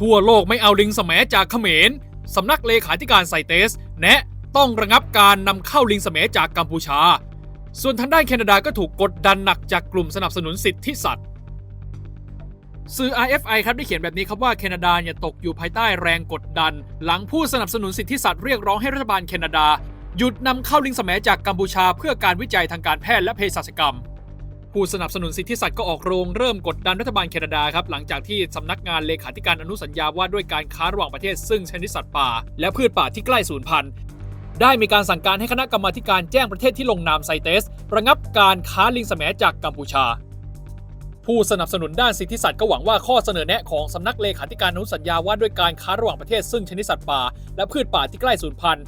ทั่วโลกไม่เอาลิงสมจากเขมรสำนักเลขาธิการไซเตส แนะต้องระงับการนำเข้าลิงสมจากกัมพูชา ส่วนทางด้านแคนาดาก็ถูกกดดันหนักจากกลุ่มสนับสนุนสิทธิสัตว์สื่อ RFI ครับได้เขียนแบบนี้ครับว่าแคนาดาเนี่ยตกอยู่ภายใต้แรงกดดัน หลังผู้สนับสนุนสิทธิสัตว์เรียกร้องให้รัฐบาลแคนาดา หยุดนำเข้าลิงสมจากกัมพูชา เพื่อการวิจัยทางการแพทย์และเภสัชกรรม ผู้สนับสนุนสิทธิสัตว์ก็ออกโรงเริ่มกดดันรัฐบาลแคนาดาครับหลังจากที่สำนักงานเลขาธิการอนุสัญญาว่าด้วยการค้าระหว่างประเทศซึ่งชนิดสัตว์ป่า และพืชป่าที่ใกล้สูญพันธุ์ได้มีการสั่งการให้คณะกรรมาการแจ้งประเทศที่ลงนามไซเตส ระงับการค้าลิงสมจากกัมพูชา ผู้สนับสนุนด้านสิทธิสัตว์ก็หวังว่าข้อเสนอแนะของสำนักเลขาธิการอนุสัญญาว่าด้วยการค้าระหว่างประเทศซึ่งชนิดสัตว์ป่า และพืชป่าที่ใกล้สูญพันธุ์